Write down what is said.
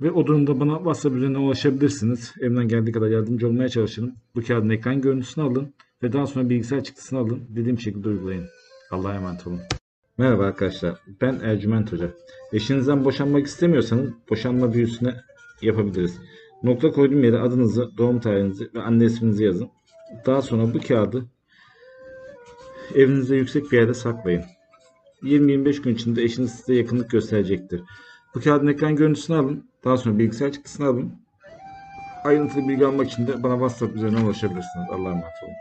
Ve o durumda bana WhatsApp üzerinden ulaşabilirsiniz. Elimden geldiği kadar yardımcı olmaya çalışırım. Bu kağıdın ekran görüntüsünü alın ve daha sonra bilgisayar çıktısını alın. Dediğim şekilde uygulayın. Allah'a emanet olun. Merhaba arkadaşlar. Ben Ercüment Hoca. Eşinizden boşanmak istemiyorsanız boşanma büyüsüne yapabiliriz. Nokta koyduğum yere adınızı, doğum tarihinizi ve anne isminizi yazın. Daha sonra bu kağıdı evinizde yüksek bir yerde saklayın. 20-25 gün içinde eşiniz size yakınlık gösterecektir. Bu kağıdın ekran görüntüsünü alın. Daha sonra bilgisayar çıktısını alın. Ayrıntılı bilgi almak için de bana WhatsApp üzerinden ulaşabilirsiniz. Allah'a emanet olun.